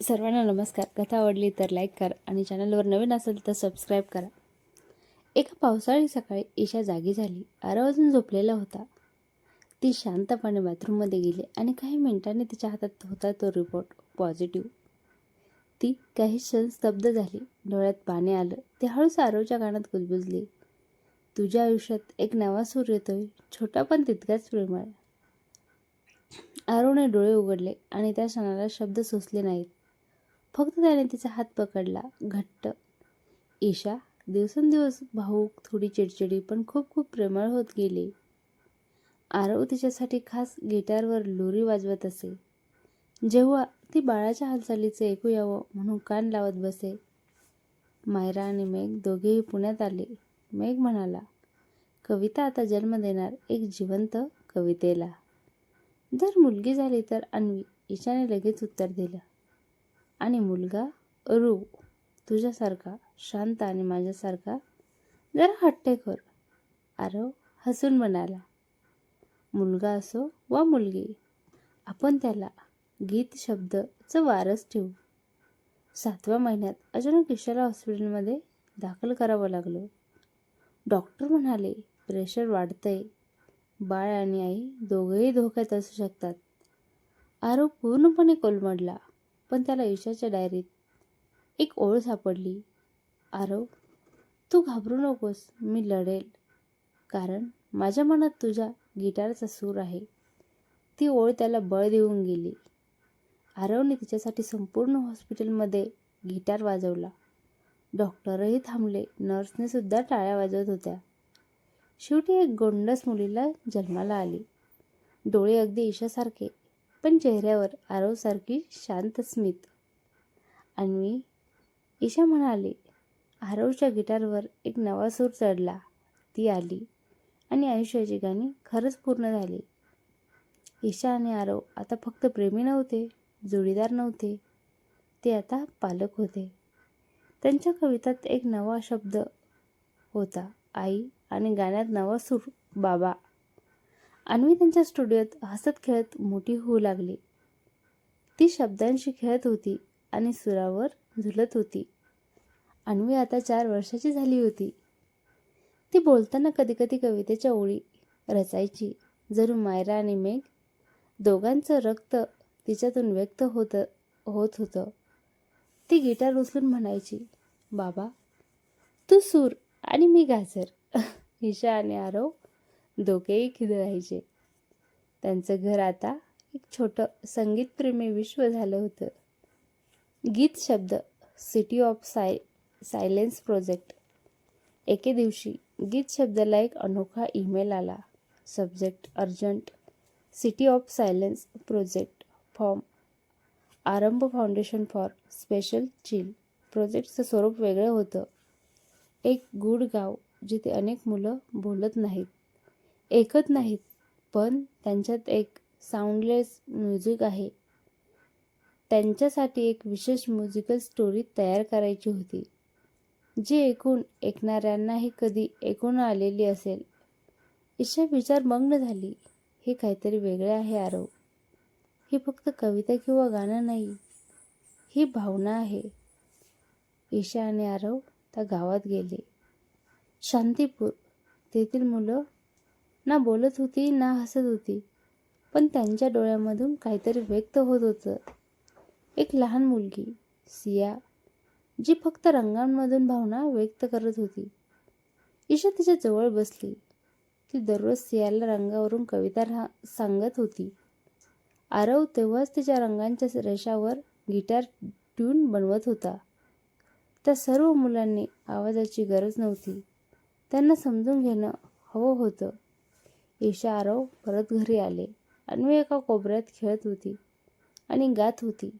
सर्वांना नमस्कार. कथा आवडली तर लाईक करा आणि चॅनलवर नवीन असेल तर सबस्क्राईब करा. एका पावसाळी सकाळी ईशा जागी झाली. आरव अजून झोपलेला होता. ती शांतपणे बाथरूममध्ये गेली आणि काही मिनिटांनी तिच्या हातात होता तो रिपोर्ट पॉझिटिव्ह ती काही क्षण स्तब्ध झाली. डोळ्यात पाणी आलं. ते हळूच आरवच्या कानात कुजबुजली तुझ्या आयुष्यात एक नवा सूर येतोय. छोटा पण तितकाच प्रेमळ. आरवने डोळे उघडले आणि त्या क्षणाला शब्द सुचले नाहीत. फक्त त्याने तिचा हात पकडला. घट्ट. ईशा दिवसेंदिवस भाऊक थोडी चिडचिडी पण खूप खूप प्रेमळ होत गेली. आरव तिच्यासाठी खास गिटारवर लोरी वाजवत असे. जेव्हा ती बाळाच्या हालचालीचे ऐकू यावं म्हणून कान लावत बसे. मायरा आणि मेघ दोघेही पुण्यात आले. मेघ म्हणाला कविता आता जन्म देणार एक जिवंत कवितेला. जर मुलगी झाली तर अन्वी. ईशाने लगेच उत्तर दिलं. आणि मुलगा रू. तुझ्यासारखा शांत आणि माझ्यासारखा जरा हट्टेखोर. आरव हसून म्हणाला मुलगा असो वा मुलगी आपण त्याला गीत शब्दचं वारस ठेवू. सातव्या महिन्यात अचानक ईशाला हॉस्पिटलमध्ये दाखल करावं लागलं. डॉक्टर म्हणाले प्रेशर वाढतंय. बाळ आणि आई दोघंही धोक्यात असू शकतात. आरव पूर्णपणे कोलमडला. पण त्याला ईशाच्या डायरीत एक ओळ सापडली. आरव तू घाबरू नकोस मी लढेल. कारण माझ्या मनात तुझ्या गिटारचा सूर आहे. ती ओळ त्याला बळ देऊन गेली. आरवने तिच्यासाठी संपूर्ण हॉस्पिटलमध्ये गिटार वाजवला. डॉक्टरही थांबले नर्सने सुद्धा टाळ्या वाजवत होत्या. शेवटी एक गोंडस मुलीला जन्माला आली. डोळे अगदी ईशासारखे पण चेहऱ्यावर आरवसारखी शांत स्मित. अन्वी ईशा म्हणाली आरवच्या गिटारवर एक नवा सूर चढला. ती आली आणि आयुष्याची गाणी खरंच पूर्ण झाली. ईशा आणि आरव आता फक्त प्रेमी नव्हते जोडीदार नव्हते. ते आता पालक होते. त्यांच्या कवितात एक नवा शब्द होता आई आणि गाण्यात नवा सूर बाबा. अन्वी त्यांच्या स्टुडिओत हसत खेळत मोठी होऊ लागली. ती शब्दांशी खेळत होती आणि सुरावर झुलत होती. अन्वी आता चार वर्षाची झाली होती. ती बोलताना कधीकधी कवितेच्या ओळी रचायची. जणू मायरा आणि मेघ दोघांचं रक्त तिच्यातून व्यक्त होत होत होतं. ती गिटार उचलून म्हणायची बाबा तू सूर आणि मी गाजर. ईशा आणि आरव दोघेही खिदळायचे त्यांचं घर आता एक छोटं संगीतप्रेमी विश्व झालं होतं. गीत शब्द सिटी ऑफ साय सायलेन्स प्रोजेक्ट एके दिवशी गीत शब्दाला एक अनोखा ईमेल आला. Subject urgent city of silence project from Aarambh foundation for special child प्रोजेक्टचं स्वरूप वेगळं होतं. एक गुड गाव जिथे अनेक मुलं बोलत नाहीत. ऐकत नाहीत पण त्यांच्यात एक साऊंडलेस म्युझिक आहे. त्यांच्यासाठी एक विशेष म्युझिकल स्टोरी तयार करायची होती जी ऐकून ऐकणाऱ्यांनाही कधी ऐकून आलेली असेल. ईशा विचारमग्न झाली हे काहीतरी वेगळे आहे आरव. ही फक्त कविता किंवा गाणं नाही ही भावना आहे. ईशा आणि आरव त्या गावात गेले. शांतीपूर तेथील मुलं ना बोलत होती ना हसत होती. पण त्यांच्या डोळ्यामधून काहीतरी व्यक्त होत होतं. एक लहान मुलगी सिया जी फक्त रंगांमधून भावना व्यक्त करत होती. ईशा तिच्या जवळ बसली. ती दररोज सियाला रंगावरून कविता रा सांगत होती. आरव तेव्हाच तिच्या रंगांच्या रेषावर गिटार ट्यून बनवत होता. त्या सर्व मुलांनी आवाजाची गरज नव्हती. त्यांना समजून घेणं हवं होतं. ईशा आरव परत घरी आले. अन्वी एका कोपऱ्यात खेळत होती आणि गात होती.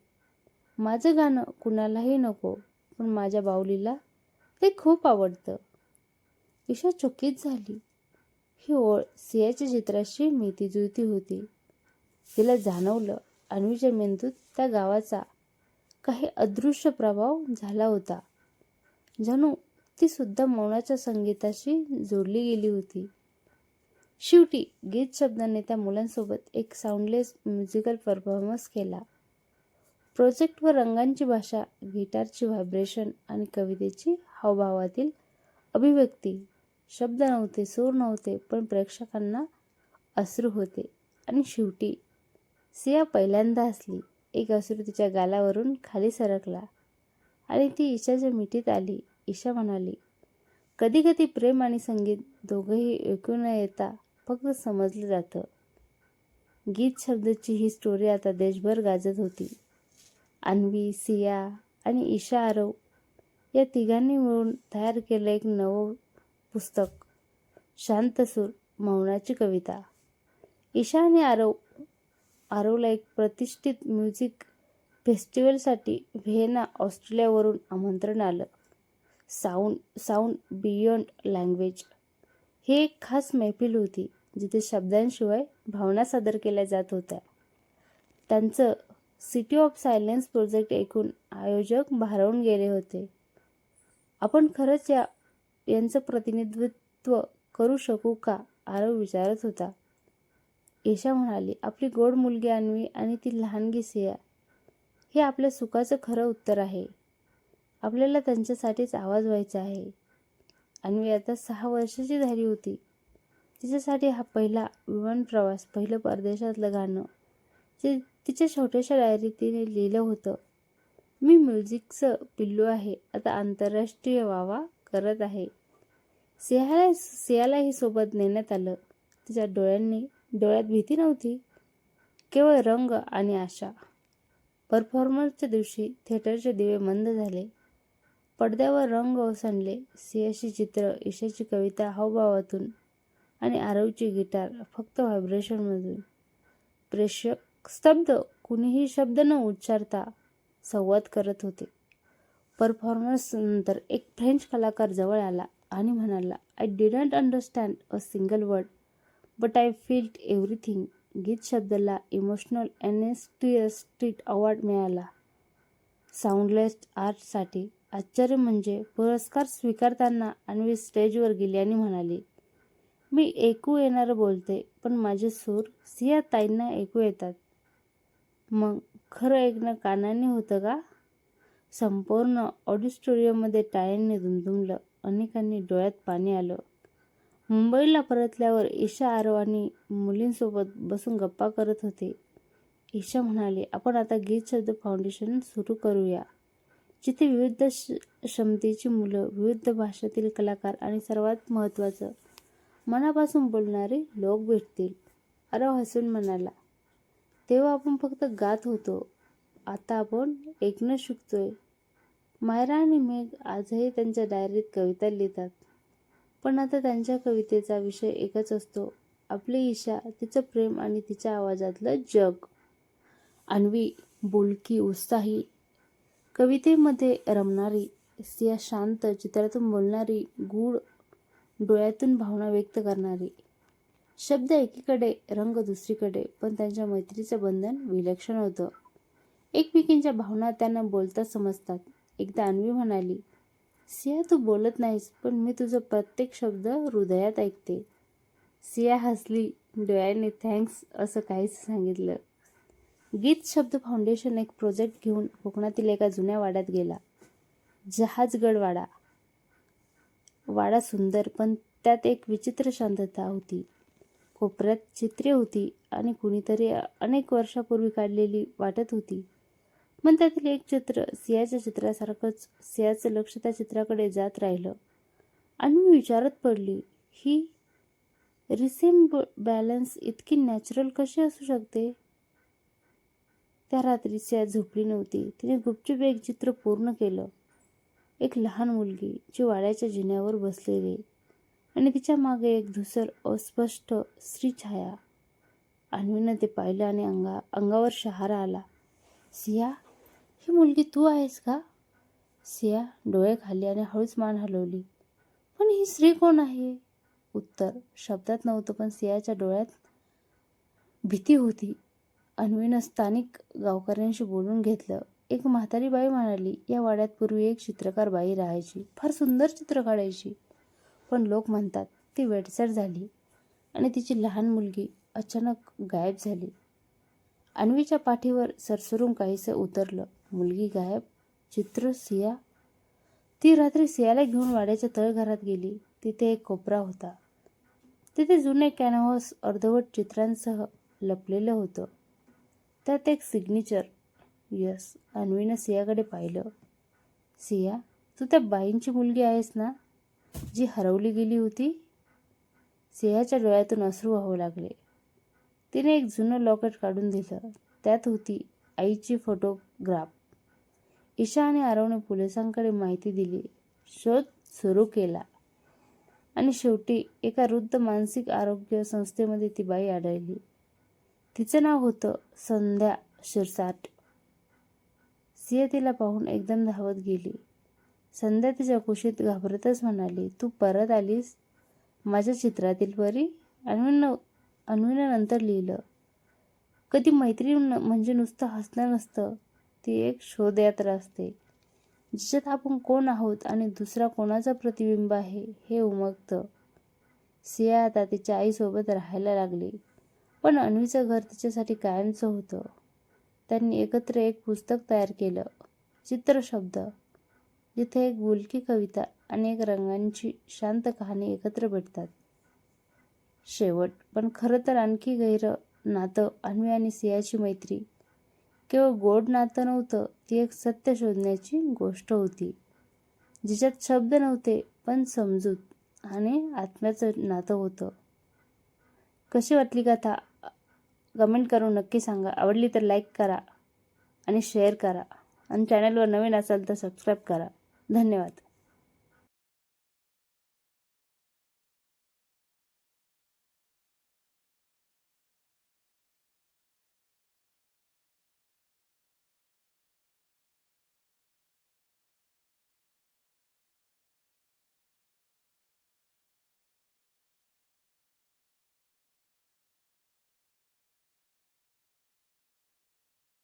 माझं गाणं कुणालाही नको पण माझ्या बाऊलीला ते खूप आवडतं. ईशा चकित झाली. ही ओळ सियाच्या चित्राशी मिळती जुळती होती. तिला जाणवलं अन्वीच्या मेंदूत त्या गावाचा काही अदृश्य प्रभाव झाला होता. जणू ती सुद्धा मौनाच्या संगीताशी जोडली गेली होती. शेवटी गीत शब्दाने त्या मुलांसोबत एक साऊंडलेस म्युझिकल परफॉर्मन्स केला. प्रोजेक्टवर रंगांची भाषा गिटारची व्हायब्रेशन आणि कवितेची हावभावातील अभिव्यक्ती. शब्द नव्हते सूर नव्हते पण प्रेक्षकांना अश्रू होते. आणि शेवटी सिया पहिल्यांदा हसली. एक अश्रू तिच्या गालावरून खाली सरकला. आणि ती ईशाच्या मिठीत आली. ईशा म्हणाली कधी कधी प्रेम आणि संगीत दोघंही ऐकू न येता फक्त समजलं जातं. गीत शब्दाची ही स्टोरी आता देशभर गाजत होती. अन्वी सिया आणि ईशा आरव या तिघांनी मिळून तयार केलं एक नवं पुस्तक शांतसूर मौनाची कविता. ईशा आणि आरव आरवला एक प्रतिष्ठित म्युझिक फेस्टिवलसाठी व्हेना ऑस्ट्रेलियावरून आमंत्रण आलं. Sound sound beyond language. ही एक खास मैफिल होती. जिथे शब्दांशिवाय भावना सादर केल्या जात होत्या. त्यांचं सिटी ऑफ सायलेन्स प्रोजेक्ट ऐकून आयोजक भारावून गेले होते. आपण खरंच या यांचं प्रतिनिधित्व करू शकू का? आरव विचारत होता. ईशा म्हणाली आपली गोड मुलगी आणवी आणि ती लहानगी सिया. हे आपल्या सुखाचं खरं उत्तर आहे. आपल्याला त्यांच्यासाठीच आवाज व्हायचा आहे. अन्वी आता सहा वर्षाची झाली होती. तिच्यासाठी हा पहिला विमान प्रवास पहिलं परदेशातलं गाणं जे तिच्या छोट्याशा डायरीत तिने लिहिलं होतं. मी म्युझिकचं पिल्लू आहे आता आंतरराष्ट्रीय वावा करत आहे. सिंहाला सियालाही सोबत नेण्यात आलं. तिच्या डोळ्यांनी डोळ्यात भीती नव्हती केवळ रंग आणि आशा. परफॉर्मन्सच्या दिवशी थिएटरचे दिवे मंद झाले. पडद्यावर रंग ओसंडले. सियाशी चित्र ईशाची कविता हावभावातून आणि आरवची गिटार फक्त व्हायब्रेशनमधून. प्रेक्षक स्तब्ध कुणीही शब्द न उच्चारता संवाद करत होते. परफॉर्मन्स नंतर एक फ्रेंच कलाकार जवळ आला आणि म्हणाला I didn't understand a single word but I felt everything गीत शब्दाला इमोशनल एनेस्टियस स्ट्रीट अवॉर्ड मिळाला. साऊंडलेस आर्टसाठी आश्चर्य म्हणजे पुरस्कार स्वीकारताना आणि स्टेजवर गेली आणि म्हणाली मी ऐकू येणारं बोलते पण माझे सूर सिया ताईंना ऐकू येतात. मग खरं ऐकणं कानाने होतं का? संपूर्ण ऑडिटोरियममध्ये टाळ्यांनी दुमदुमलं अनेकांनी डोळ्यात पाणी आलं. मुंबईला परतल्यावर ईशा आरवानी मुलींसोबत बसून गप्पा करत होते. ईशा म्हणाली आपण आता गीत शब्द फाउंडेशन सुरू करूया. जिथे विविध श क्षमतेची मुलं विविध भाषेतील कलाकार आणि सर्वात महत्त्वाचं मनापासून बोलणारे लोक भेटतील. अरे हो, हसून म्हणाला. तेव्हा आपण फक्त गात होतो. आता आपण ऐकणं शिकतोय. मायरा आणि मेघ आजही त्यांच्या डायरीत कविता लिहितात. पण आता त्यांच्या कवितेचा विषय एकच असतो. आपली ईशा तिचं प्रेम आणि तिच्या आवाजातलं जग. अन्वी बोलकी उत्साही. कवितेमध्ये रमणारी सिया शांत चित्रातून बोलणारी गूढ डोळ्यातून भावना व्यक्त करणारी. शब्द एकीकडे रंग दुसरीकडे पण त्यांच्या मैत्रीचं बंधन विलक्षण होतं. एकमेकींच्या भावना त्यांना बोलता समजतात. एकदा अन्वी म्हणाली सिया तू बोलत नाहीस पण मी तुझं प्रत्येक शब्द हृदयात ऐकते. सिया हसली डोळ्याने थँक्स असं काहीच सांगितलं. गीत शब्द फाउंडेशन एक प्रोजेक्ट घेऊन कोकणातील एका जुन्या वाड्यात गेला. जहाजगडवाडा. वाडा सुंदर पण त्यात एक विचित्र शांतता होती. कोपऱ्यात चित्रे होती आणि कुणीतरी अनेक वर्षापूर्वी काढलेली वाटत होती. पण त्यातील एक चित्र सियाच्या चित्रासारखंच सियाचं लक्ष त्या चित्राकडे जात राहिलं. आणि मी विचारत पडली ही रिसेम बॅलन्स इतकी नॅचरल कशी असू शकते? त्या रात्री सिया झोपली नव्हती. तिने गुपचूप एक चित्र पूर्ण केलं. एक लहान मुलगी जी वाड्याच्या जिन्यावर बसलेली आणि तिच्यामागे एक धुसर अस्पष्ट स्त्री छाया. अन्वीनं ते पाहिलं आणि अंगा अंगावर शहारा आला. सिया ही मुलगी तू आहेस का? सिया डोळे खाली आणि हळूच मान हलवली. पण ही स्त्री कोण आहे? उत्तर शब्दात नव्हतं पण सियाच्या डोळ्यात भीती होती. अन्वीनं स्थानिक गावकऱ्यांशी बोलून घेतलं. एक म्हातारी बाई म्हणाली या वाड्यात पूर्वी एक चित्रकार बाई राहायची. फार सुंदर चित्र काढायची. पण लोक म्हणतात ती वेडसर झाली आणि तिची लहान मुलगी अचानक गायब झाली. अन्वीच्या पाठीवर सरसरून काहीसं उतरलं. मुलगी गायब चित्र सिया. ती रात्री सियाला घेऊन वाड्याच्या तळघरात गेली. तिथे एक कोपरा होता. तिथे जुने कॅनव्हास अर्धवट चित्रांसह लपलेलं होतं. त्यात एक सिग्नेचर यस अन्वीनं सियाकडे पाहिलं. सिया तू त्या बाईंची मुलगी आहेस ना? जी हरवली गेली होती? सियाच्या डोळ्यातून अश्रू व्हावं लागले. तिने एक जुनं लॉकेट काढून दिलं. त्यात होती आईची फोटोग्राफ ईशा आणि आरवने पोलिसांकडे माहिती दिली. शोध सुरू केला. आणि शेवटी एका वृद्ध मानसिक आरोग्य संस्थेमध्ये ती बाई आढळली. तिचं नाव होतं संध्या शिरसाट. सिया तिला पाहून एकदम धावत गेली. संध्या तिच्या कुशीत घाबरतच म्हणाली तू परत आलीस? माझ्या चित्रातील परी? अन्वीनं अन्वीनं नंतर लिहिलं कधी मैत्री म्हणजे नुसतं हसणं नसतं. ती एक शोधयात्रा असते. जिच्यात आपण कोण आहोत आणि दुसरा कोणाचा प्रतिबिंब आहे हे उमगतं. सिया आता तिच्या आईसोबत राहायला लागली. पण अन्वीचं घर तिच्यासाठी कायमचं होतं. त्यांनी एकत्र एक पुस्तक तयार केलं. चित्रशब्द जिथे एक बोलकी कविता आणि एक रंगांची शांत कहाणी एकत्र भेटतात. शेवट पण खरं तर आणखी गैर नातं अन्वी आणि सियाची मैत्री. केवळ गोड नातं नव्हतं ती एक सत्य शोधण्याची गोष्ट होती. जिच्यात शब्द नव्हते पण समजूत आणि आत्म्याचं नातं होतं. कशी वाटली कथा? कमेंट करून नक्की सांगा. आवडली तर लाईक करा आणि शेअर करा. आणि चॅनलवर नवीन असाल तर सबस्क्राईब करा. धन्यवाद.